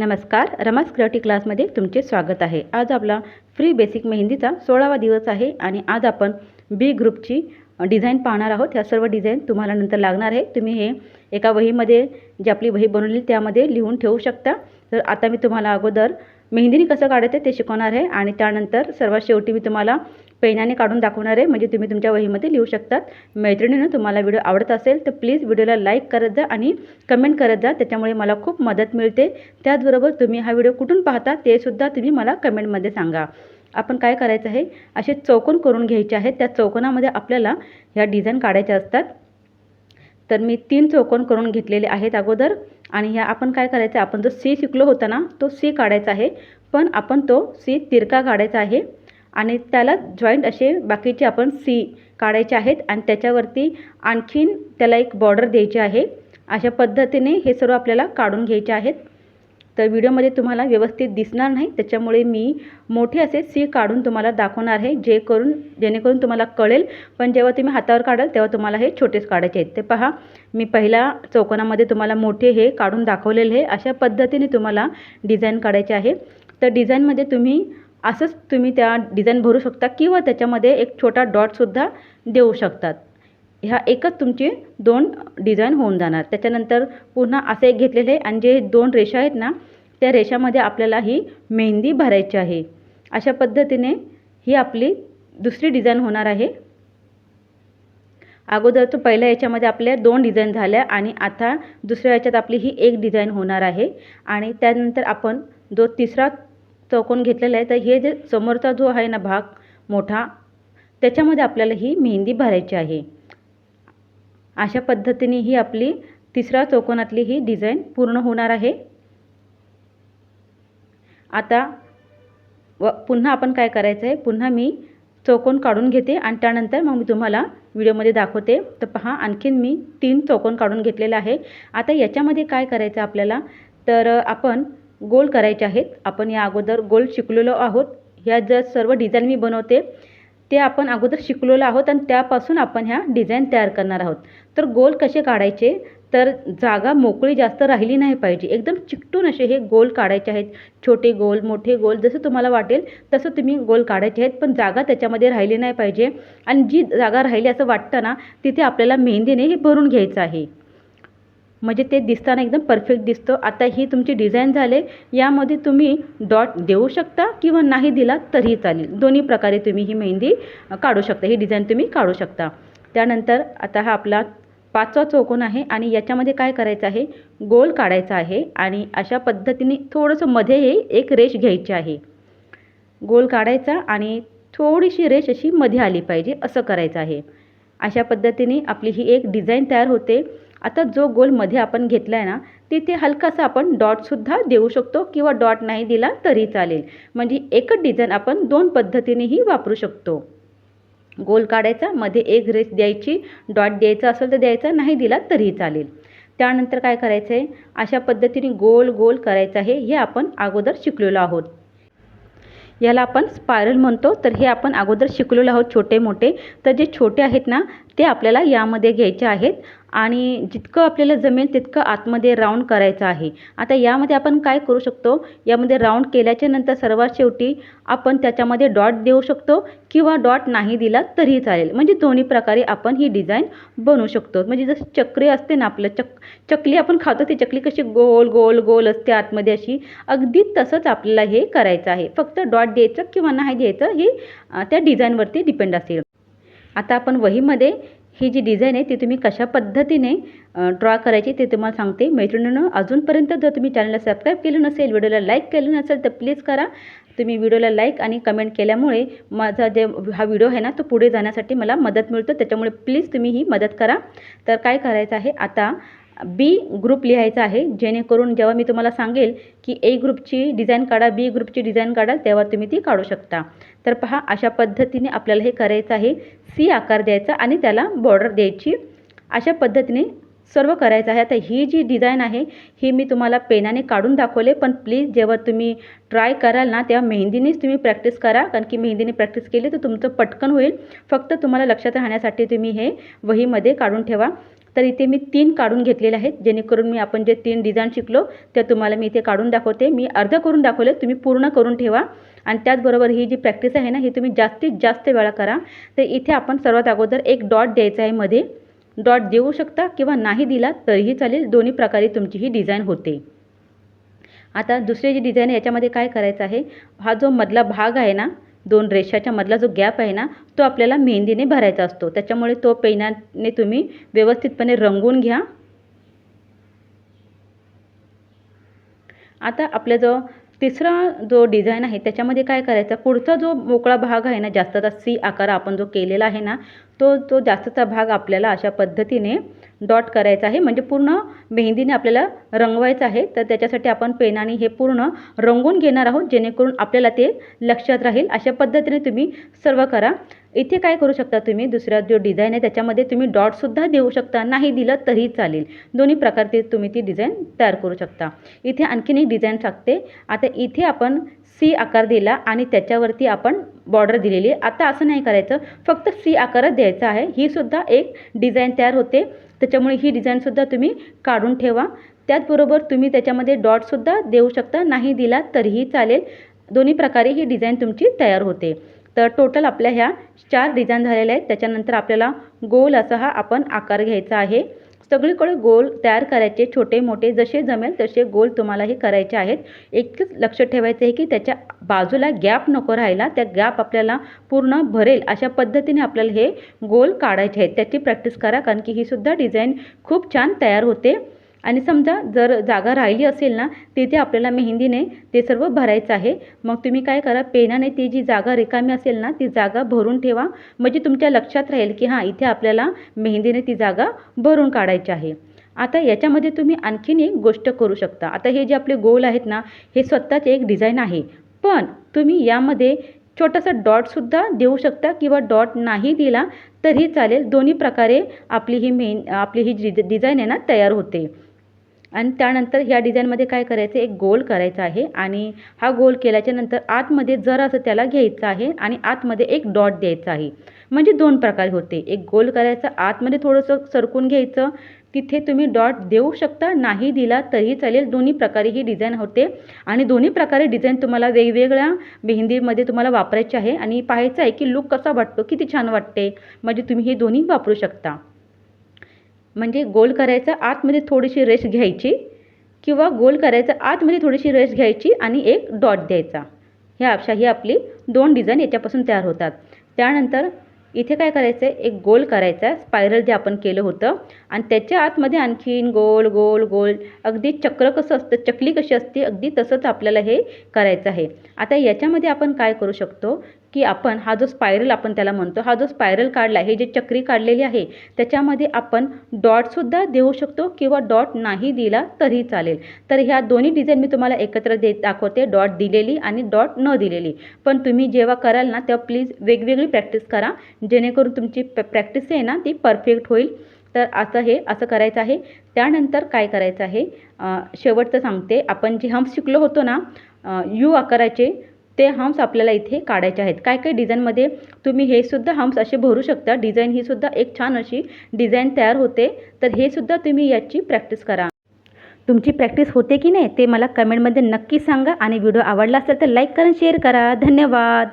नमस्कार रमास क्रिएटी क्लासमध्ये तुमचे स्वागत आहे. आज आपला फ्री बेसिक मेहंदीचा सोळावा दिवस आहे आणि आज आपण बी ग्रुपची डिझाईन पाहणार आहोत. ह्या सर्व डिझाईन तुम्हाला नंतर लागणार आहे. तुम्ही हे एका वहीमध्ये जी आपली वही बनवली त्यामध्ये लिहून ठेवू शकता. तर आता मी तुम्हाला अगोदर मेहंदीने कसं काढायचं ते शिकवणार आहे आणि त्यानंतर सर्वात शेवटी मी तुम्हाला पेनाने काढून दाखवणार आहे. म्हणजे तुम्ही तुमच्या वहीमध्ये लिहू शकतात. मैत्रिणीनं तुम्हाला व्हिडिओ आवडत असेल तर प्लीज व्हिडिओला लाईक करत जा आणि कमेंट करत जा. त्याच्यामुळे मला खूप मदत मिळते. त्याचबरोबर तुम्ही हा व्हिडिओ कुठून पाहता ते सुद्धा तुम्ही मला कमेंटमध्ये सांगा. आपण काय करायचं आहे? असे चौकोन करून घ्यायचे आहेत. त्या चौकोनामध्ये आपल्याला ह्या डिझाईन काढायच्या असतात. तर मी तीन चौकोन करून घेतलेले आहेत अगोदर. आणि ह्या आपण काय करायचं आहे? आपण जो सी शिकलो होता ना तो सी काढायचा आहे. पण आपण तो सी तिरका काढायचा आहे. आणि त्याला जॉईंट असे बाकीचे आपण सी काढायचे आहेत. आणि त्याच्यावरती आणखीन त्याला एक बॉर्डर द्यायची आहे. अशा पद्धतीने हे सर्व आपल्याला काढून घ्यायचे आहेत. तर व्हिडिओमध्ये तुम्हाला व्यवस्थित दिसणार नाही. त्याच्यामुळे मी मोठे असे सी काढून तुम्हाला दाखवणार आहे जे करून जेणेकरून तुम्हाला कळेल. पण जेव्हा तुम्ही हातावर काढाल तेव्हा तुम्हाला हे छोटेच काढायचे आहेत. ते पहा मी पहिल्या चौकोनामध्ये तुम्हाला मोठे हे काढून दाखवलेले आहे. अशा पद्धतीने तुम्हाला डिझाईन काढायचे आहे. तर डिझाईनमध्ये तुम्ही असंच तुम्ही त्या डिझाईन भरू शकता किंवा त्याच्यामध्ये एक छोटा डॉटसुद्धा देऊ शकतात. ह्या एकच तुमचे दोन डिझाईन होऊन जाणार. त्याच्यानंतर पुन्हा असं एक घेतलेलं आहे आणि जे दोन रेषा आहेत ना त्या रेषामध्ये आपल्याला ही मेहंदी भरायची आहे. अशा पद्धतीने ही आपली दुसरी डिझाईन होणार आहे. अगोदरचं पहिल्या याच्यामध्ये आपल्या दोन डिझाईन झाल्या आणि आता दुसऱ्या याच्यात आपली ही एक डिझाईन होणार आहे. आणि त्यानंतर आपण जो तिसरा चौकोन घेतलेला आहे तर हे जे समोरचा जो आहे ना भाग मोठा त्याच्यामध्ये आपल्याला ही मेहंदी भरायची आहे. अशा पद्धतीने ही आपली तिसऱ्या चौकोनातली ही डिझाईन पूर्ण होणार आहे. आता व पुन्हा आपण काय करायचं आहे? पुन्हा मी चौकोन काढून घेते आणि त्यानंतर मग मी तुम्हाला व्हिडिओमध्ये दाखवते. तर पहा आणखीन मी तीन चौकोन काढून घेतलेला आहे. आता याच्यामध्ये काय करायचं आपल्याला? तर आपण गोल करायचे आहेत. आपण या अगोदर गोल शिकलेलो आहोत. ह्या ज्या सर्व डिझाईन मी बनवते ते आपण अगोदर शिकलेलो आहोत आणि त्यापासून आपण ह्या डिझाईन तयार करणार आहोत. तर गोल कसे काढायचे? तर जागा मोकळी जास्त राहिली नाही पाहिजे. एकदम चिकटून असे हे गोल काढायचे आहेत. छोटे गोल मोठे गोल जसं तुम्हाला वाटेल तसं तुम्ही गोल काढायचे आहेत. पण जागा त्याच्यामध्ये राहिली नाही पाहिजे. आणि जी जागा राहिली असं वाटतं ना तिथे आपल्याला मेहंदीने हे भरून घ्यायचं आहे. म्हणजे ते दिसताना एकदम परफेक्ट दिसतो. आता ही तुमची डिझाईन झाले यामध्ये तुम्ही डॉट देऊ शकता किंवा नाही दिला तरीही चालेल. दोन्ही प्रकारे तुम्ही ही मेहंदी काढू शकता. ही डिझाईन तुम्ही काढू शकता. त्यानंतर आता हा आपला पाचवा चौकोन आहे आणि याच्यामध्ये काय करायचं आहे? गोल काढायचा आहे आणि अशा पद्धतीने थोडंसं मध्ये हे एक रेष घ्यायची आहे. गोल काढायचा आणि थोडीशी रेष अशी मध्ये आली पाहिजे असं करायचं आहे. अशा पद्धतीने आपली ही एक डिझाईन तयार होते. आता जो गोलमध्ये आपण घेतला आहे ना तिथे हलकासा आपण डॉटसुद्धा देऊ शकतो किंवा डॉट नाही दिला तरी चालेल. म्हणजे एकच डिझाईन आपण दोन पद्धतीनेही वापरू शकतो. गोल काढायचा मध्ये एक रेस द्यायची डॉट द्यायचा असेल तर द्यायचा नाही दिला तरीही चालेल. त्यानंतर काय करायचं आहे अशा पद्धतीने गोल गोल करायचं आहे हे आपण अगोदर शिकलेलो आहोत. याला आपण स्पायरल म्हणतो तर हे आपण अगोदर शिकलेलो आहोत छोटे मोठे तर जे छोटे आहेत ना ते आपल्याला यामध्ये घ्यायचे आहेत. आणि जितकं आपल्याला जमेल तितकं आतमध्ये राऊंड करायचं आहे. आता यामध्ये आपण काय करू शकतो? यामध्ये राऊंड केल्याच्यानंतर सर्वात शेवटी आपण त्याच्यामध्ये डॉट देऊ शकतो किंवा डॉट नाही दिला तरीही चालेल. म्हणजे दोन्ही प्रकारे आपण ही डिझाईन बनवू शकतो. म्हणजे जसं चक्री असते ना आपलं चक चकली आपण खातो ती चकली कशी गोल गोल गोल असते आतमध्ये अशी. अगदी तसंच आपल्याला हे करायचं आहे. फक्त डॉट द्यायचं किंवा नाही द्यायचं हे त्या डिझाईनवरती डिपेंड असेल. आता आपण वहीमध्ये ही जी डिझाईन आहे ती तुम्ही कशा पद्धतीने ड्रॉ करायची ते तुम्हाला सांगते. मैत्रिणीनं अजूनपर्यंत जर तुम्ही चॅनलला सबस्क्राईब केलं नसेल व्हिडिओला लाईक केलं नसेल तर प्लीज करा. तुम्ही व्हिडिओला लाईक आणि कमेंट केल्यामुळे माझा जे हा व्हिडिओ आहे ना तो पुढे जाण्यासाठी मला मदत मिळतो. त्याच्यामुळे प्लीज तुम्ही ही मदत करा. तर काय करायचं आहे आता बी ग्रुप लिहायचा आहे. जेणेकरून जेव्हा मी तुम्हाला सांगेल की ए ग्रुपची डिझाईन काढा बी ग्रुपची डिझाईन काढा तेव्हा तुम्ही ती काढू शकता. तर पहा अशा पद्धतीने आपल्याला हे करायचं आहे. सी आकार द्यायचा आणि त्याला बॉर्डर द्यायची. अशा पद्धतीने सर्व करायचं आहे. आता ही जी डिझाईन आहे ही मी तुम्हाला पेनाने काढून दाखवले पण प्लीज जेव्हा तुम्ही ट्राय कराल ना तेव्हा मेहंदीनेच तुम्ही प्रॅक्टिस करा. कारण की मेहंदीने प्रॅक्टिस केली तर तुमचं पटकन होईल. फक्त तुम्हाला लक्षात राहण्यासाठी तुम्ही हे वहीमध्ये काढून ठेवा. तर इथे मी तीन काढून घेतलेले आहेत. जेणेकरून मी आपण जे तीन डिझाईन शिकलो त्या तुम्हाला मी इथे काढून दाखवते. मी अर्ध करून दाखवले तुम्ही पूर्ण करून ठेवा. आणि त्याचबरोबर ही जी प्रॅक्टिस आहे ना ही तुम्ही जास्तीत जास्त वेळा करा. तर इथे आपण सर्वात अगोदर एक डॉट द्यायचा आहे मध्ये. डॉट देऊ शकता किंवा नाही दिला तरीही चालेल. दोन्ही प्रकारे तुमची ही डिझाईन होते. आता दुसरी जी डिझाईन आहे याच्यामध्ये काय करायचं आहे? हा जो मधला भाग आहे ना दोन रेषाच्या मधला जो गॅप आहे ना तो आपल्याला मेहंदीने भरायचा असतो. त्याच्यामुळे तो पेनाने तुम्ही व्यवस्थितपणे रंगवून घ्या. आता आपल्या जो तिसरा जो डिझाईन आहे त्याच्यामध्ये काय करायचं? पुढचा जो मोकळा भाग आहे ना जास्तचा सी आकार आपण जो केलेला आहे ना तो तो जास्तचा भाग आपल्याला अशा पद्धतीने डॉट करायचा आहे. म्हणजे पूर्ण मेहंदीने आपल्याला रंगवायचं आहे. तर त्याच्यासाठी आपण पेनाने हे पूर्ण रंगून घेणार आहोत. जेणेकरून आपल्याला ते लक्षात राहील. अशा पद्धतीने तुम्ही सर्व करा. इथे काय करू शकता तुम्ही? दुसरा जो डिझाईन आहे त्याच्यामध्ये तुम्ही डॉटसुद्धा देऊ शकता. नाही दिलं तरी चालेल. दोन्ही प्रकारचे तुम्ही ती डिझाईन तयार करू शकता. इथे आणखीन एक डिझाईन टाकते. आता इथे आपण सी आकार दिला आणि त्याच्यावरती आपण बॉर्डर दिलेली आहे. आता असं नाही करायचं. फक्त सी आकारच द्यायचा आहे. ही सुद्धा एक डिझाईन तयार होते. त्याच्यामुळे ही डिझाईनसुद्धा तुम्ही काढून ठेवा. त्याचबरोबर तुम्ही त्याच्यामध्ये डॉटसुद्धा देऊ शकता. नाही दिला तरीही चालेल. दोन्ही प्रकारे ही डिझाईन तुमची तयार होते. तर टोटल आपल्या ह्या चार डिझाईन झालेल्या आहेत. त्याच्यानंतर आपल्याला गोल असा हा आपण आकार घ्यायचा आहे. सगळीकडे गोल तयार करायचे छोटे मोठे जसे जमेल तसे गोल तुम्हाला हे करायचे आहेत. एकच लक्ष ठेवायचं आहे की त्याच्या बाजूला गॅप नको राहायला त्या गॅप आपल्याला पूर्ण भरेल अशा पद्धतीने आपल्याला हे गोल काढायचे आहेत. त्याची प्रॅक्टिस करा कारण की ही सुद्धा डिझाईन खूप छान तयार होते. आणि समजा जर जागा राहिली असेल ना तिथे आपल्याला मेहंदीने ते सर्व भरायचं आहे. मग तुम्ही काय करा पेनाने ती जी जागा रिकामी असेल ना ती जागा भरून ठेवा. म्हणजे तुमच्या लक्षात राहील की हां इथे आपल्याला मेहंदीने ती जागा भरून काढायची आहे. आता याच्यामध्ये तुम्ही आणखीन एक गोष्ट करू शकता. आता हे जे आपले गोल आहेत ना हे स्वतःच एक डिझाईन आहे. पण तुम्ही यामध्ये छोटासा डॉटसुद्धा देऊ शकता किंवा डॉट नाही दिला तरी चालेल. दोन्ही प्रकारे आपली ही मेन आपली ही डिझाईन आहे ना तयार होते. आणि त्यानंतर ह्या डिझाईनमध्ये काय करायचं एक गोल करायचा आहे आणि हा गोल केल्याच्यानंतर आतमध्ये जरासं त्याला घ्यायचं आहे आणि आतमध्ये एक डॉट द्यायचा आहे. म्हणजे दोन प्रकारे होते. एक गोल करायचं आतमध्ये थोडंसं सरकून घ्यायचं. तिथे तुम्ही डॉट देऊ शकता नाही दिला तरी चालेल. दोन्ही प्रकारे ही डिझाईन होते. आणि दोन्ही प्रकारे डिझाईन तुम्हाला वेगवेगळ्या मेहंदीमध्ये तुम्हाला वापरायची आहे. आणि पाहायचं आहे की लुक कसा वाटतो किती छान वाटते. म्हणजे तुम्ही हे दोन्ही वापरू शकता. म्हणजे गोल करायचा आतमध्ये थोडीशी रेस घ्यायची किंवा गोल करायचं आतमध्ये थोडीशी रेस घ्यायची आणि एक डॉट द्यायचा. ह्या अशा ही आपली दोन डिझाईन याच्यापासून तयार होतात. त्यानंतर इथे काय करायचं आहे एक गोल करायचा आहे स्पायरल जे आपण केलं होतं. आणि त्याच्या आतमध्ये आणखीन गोल गोल गोल अगदी चक्र कसं असतं चकली कशी असते अगदी तसंच आपल्याला हे करायचं आहे. आता याच्यामध्ये आपण काय करू शकतो? की आपण हा जो स्पायरल आपण त्याला म्हणतो हा जो स्पायरल काढला हे जे चक्री काढलेली आहे त्याच्यामध्ये आपण डॉटसुद्धा देऊ शकतो किंवा डॉट नाही दिला तरी चालेल. तर ह्या दोन्ही डिझाईन मी तुम्हाला एकत्र दे दाखवते डॉट दिलेली आणि डॉट न दिलेली. पण तुम्ही जेव्हा कराल ना तेव्हा प्लीज वेगवेगळी प्रॅक्टिस करा. जेणेकरून तुमची प्रॅक्टिस आहे ना ती परफेक्ट होईल. तर असं हे असं करायचं आहे. त्यानंतर काय करायचं आहे? शेवटचं सांगते. आपण जे हम्स शिकलो होतो ना यू आकाराचे ते हम्स आपल्याला इथे काढायचे आहेत. काय काय डिझाईनमध्ये तुम्ही हे सुद्धा हम्स असे भरू शकता. डिझाईन ही सुद्धा एक छान अशी डिझाईन तयार होते. तर हे सुद्धा तुम्ही याची प्रॅक्टिस करा. तुमची प्रॅक्टिस होते की नाही ते मला कमेंटमध्ये नक्की सांगा आणि व्हिडिओ आवडला असेल तर लाईक करा शेअर करा. धन्यवाद.